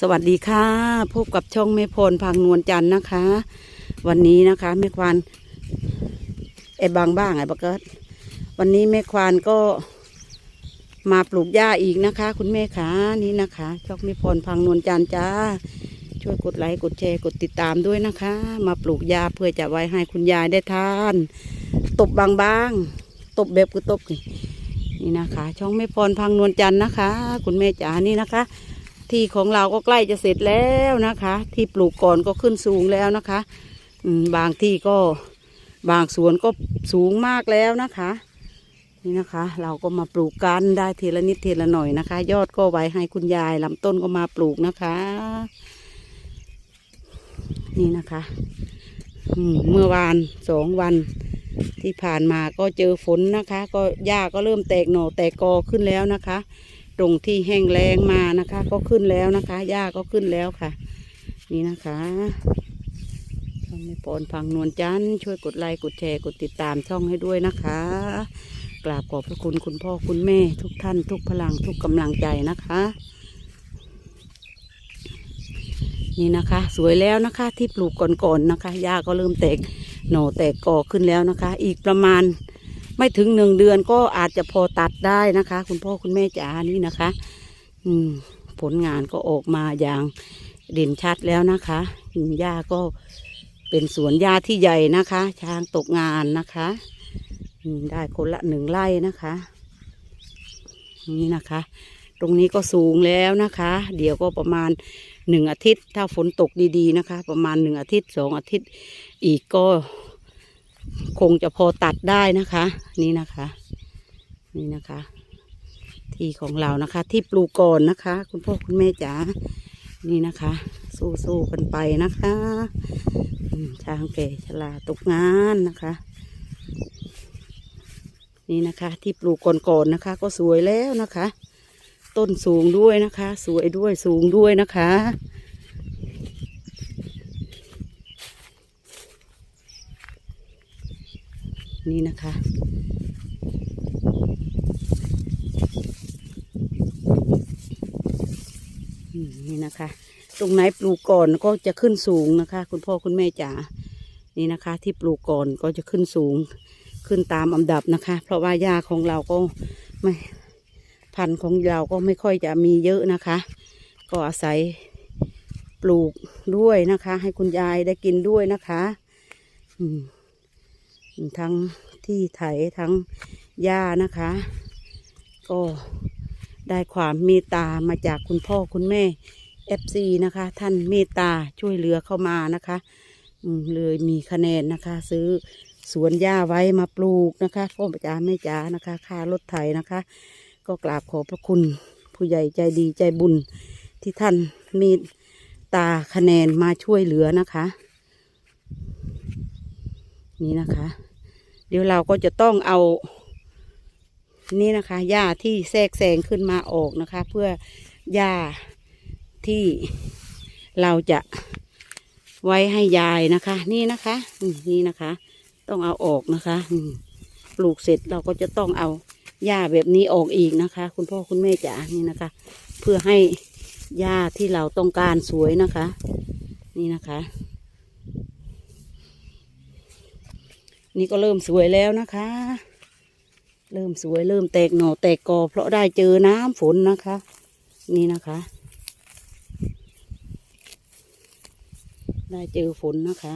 สวัสดีค่ะ พบกับช่องแม่พรพังนวลจันทร์นะคะ วันนี้นะคะแม่ควานไอ้บางบ้างไอ้บักเกิดวันนี้แม่ควานก็มาปลูกหญ้าอีกนะคะ คุณแม่ขานี่นะคะ ช่องแม่พรพังนวลจันทร์จ้า ช่วยกดไลค์กดแชร์กดติดตามด้วยนะคะ มาปลูกหญ้าเพื่อจะไว้ให้คุณยายได้ทาน ตบบางๆตบแบบคือตบนี่นี่นะคะ ช่องแม่พรพังนวลจันทร์นะคะ คุณแม่จ๋านี่นะคะ ที่ของเราก็ใกล้จะเสร็จแล้วนะคะ ที่ปลูกก่อนก็ขึ้นสูงแล้วนะคะบางที่ก็บางสวนก็สูงมากแล้วนะคะ นี่นะคะ เราก็มาปลูกกันได้ทีละนิดทีละหน่อยนะคะ ยอดก็ไว้ให้คุณยายลำต้นก็มาปลูกนะคะ นี่นะคะเมื่อวานสองวันที่ผ่านมาก็เจอฝนนะคะ ก็หญ้าก็เริ่มแตกหน่อแตกกอขึ้นแล้วนะคะ ตรงที่แห้งแล้งมานะคะ ก็ขึ้นแล้วนะคะหญ้าก็ขึ้นแล้วค่ะ นี่นะคะช่องแม่ปอนพังนวลจันช่วยกดไลค์กดแชร์กดติดตามช่องให้ด้วยนะคะ กราบขอบพระคุณคุณพ่อคุณแม่ทุกท่านทุกพลังทุกกำลังใจนะคะ นี่นะคะ สวยแล้วนะคะที่ปลูกก่อนๆนะคะหญ้าก็เริ่มแตกหน่อแตกกอขึ้นแล้วนะคะ อีกประมาณ ไม่ถึงหนึ่งเดือนก็อาจจะพอตัดได้นะคะ คุณพ่อคุณแม่จ๋านี่นะคะ อืม ผลงานก็ออกมาอย่างเด่นชัดแล้วนะคะหญ้าก็เป็นสวนหญ้าที่ใหญ่นะคะ ช้างตกงานนะคะได้คนละหนึ่งไร่นะคะนี่นะคะ ตรงนี้ก็สูงแล้วนะคะ เดี๋ยวก็ประมาณหนึ่งอาทิตย์ ถ้าฝนตกดีๆนะคะ ประมาณหนึ่งอาทิตย์สองอาทิตย์อีกก็ คงจะพอตัดได้นะคะ นี่นะคะ นี่นะคะ ที่ของเรานะคะ ที่ปลูกก่อนนะคะ คุณพ่อคุณแม่จ๋านี่นะคะ สู้ๆกันไปนะคะช้างแก่ชราตกงานนะคะ นี่นะคะ ที่ปลูกก่อนๆนะคะ ก็สวยแล้วนะคะ ต้นสูงด้วยนะคะ สวยด้วยสูงด้วยนะคะ นี่นะคะอืมนี่นะคะ ตรงไหนปลูกก่อนก็จะขึ้นสูงนะคะ คุณพ่อคุณแม่จ๋า นี่นะคะ ที่ปลูกก่อนก็จะขึ้นสูง ขึ้นตามลำดับนะคะ เพราะว่าหญ้าของเราก็ไม่พันธุ์ของเราก็ไม่ค่อยจะมีเยอะนะคะ ก็อาศัยปลูกด้วยนะคะ ให้คุณยายได้กินด้วยนะคะ อืม ทั้งที่ไถทั้งหญ้านะคะ ก็ได้ความเมตตามาจากคุณพ่อคุณแม่ FC นะคะ ท่านเมตตาช่วยเหลือเข้ามานะคะเลยมีคะแนนนะคะ ซื้อสวนหญ้าไว้มาปลูกนะคะพ่อจ๋าแม่จ๋านะคะค่ารถไถนะคะ ก็กราบขอบพระคุณผู้ใหญ่ใจดีใจบุญที่ท่านเมตตาคะแนนมาช่วยเหลือนะคะ นี่นะคะ เดี๋ยวเราก็จะต้องเอา นี่นะคะหญ้าที่แทรกแซงขึ้นมาออกนะคะ เพื่อหญ้าที่เราจะไว้ให้ยายนะคะ นี่นะคะนี่นะคะ ต้องเอาออกนะคะปลูกเสร็จเราก็จะต้องเอาหญ้าแบบนี้ออกอีกนะคะ คุณพ่อคุณแม่จ๋านี่นะคะ เพื่อให้หญ้าที่เราต้องการสวยนะคะ นี่นะคะ นี่ก็เริ่มสวยแล้วนะคะ เริ่มสวยเริ่มแตกหน่อแตกกอ เพราะได้เจอน้ำฝนนะคะ นี่นะคะ ได้เจอฝนนะคะ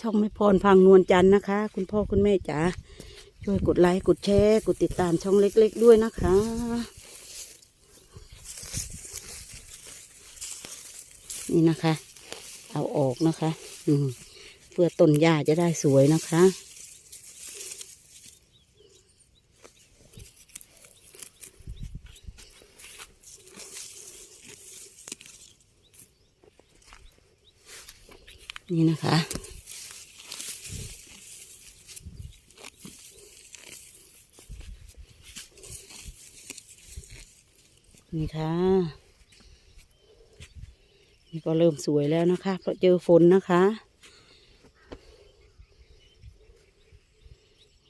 ช่องไม่พรพังนวลจันนะคะ คุณพ่อคุณแม่จ๋าช่วยกดไลค์กดแชร์ กดติดตามช่องเล็ก ๆ ด้วยนะคะ นี่นะคะ เอาออกนะคะ อืมเพื่อต้นหญ้าจะได้สวยนะคะ นี่นะคะนี่ค่ะ นี่ก็เริ่มสวยแล้วนะคะ เพราะเจอฝนนะคะ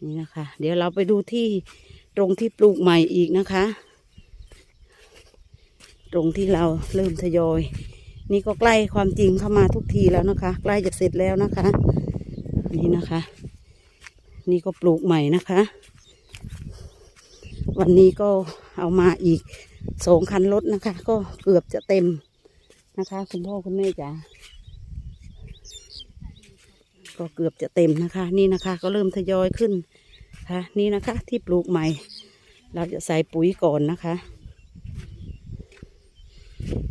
นี่นะคะ เดี๋ยวเราไปดูที่ตรงที่ปลูกใหม่อีกนะคะ ตรงที่เราเริ่มทยอย นี่ก็ใกล้ความจริงเข้ามาทุกทีแล้วนะคะ ใกล้จะเสร็จแล้วนะคะ นี่นะคะ นี่ก็ปลูกใหม่นะคะ วันนี้ก็เอามาอีกสองคันรถนะคะ ก็เกือบจะเต็ม นะคะคุณพ่อคุณแม่จ๋าก็เกือบจะเต็มนะคะ นี่นะคะ ก็เริ่มทยอยขึ้นค่ะนี่นะคะ ที่ปลูกใหม่ เราจะใส่ปุ๋ยก่อนนะคะ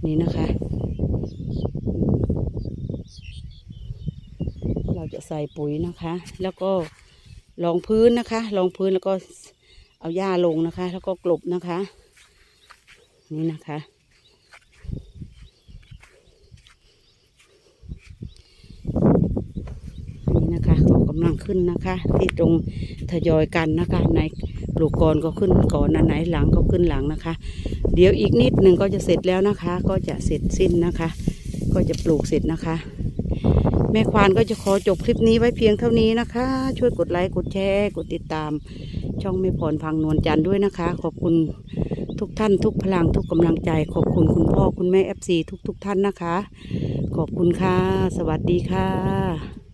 นี่นะคะ เราจะใส่ปุ๋ยนะคะ แล้วก็รองพื้นนะคะรองพื้นแล้วก็เอาหญ้าลงนะคะ แล้วก็กลบนะคะ นี่นะคะ นี่นะคะ กำลังขึ้นนะคะ ที่ตรงทยอยกันนะคะในปลูกก่อนก็ขึ้นก่อนอันไหนหลังก็ขึ้นหลังนะคะ เดี๋ยวอีกนิดหนึ่งก็จะเสร็จแล้วนะคะ ก็จะเสร็จสิ้นนะคะ ก็จะปลูกเสร็จนะคะ แม่ควานก็จะขอจบคลิปนี้ไว้เพียงเท่านี้นะคะ ช่วยกดไลค์กดแชร์กดติดตาม ช่องแม่พรพังนวลจันทร์ด้วยนะคะ ขอบคุณทุกท่านทุกพลังทุกกำลังใจ ขอบคุณคุณพ่อคุณแม่เอฟซีทุก ๆ ท่านนะคะ ขอบคุณค่ะ สวัสดีค่ะ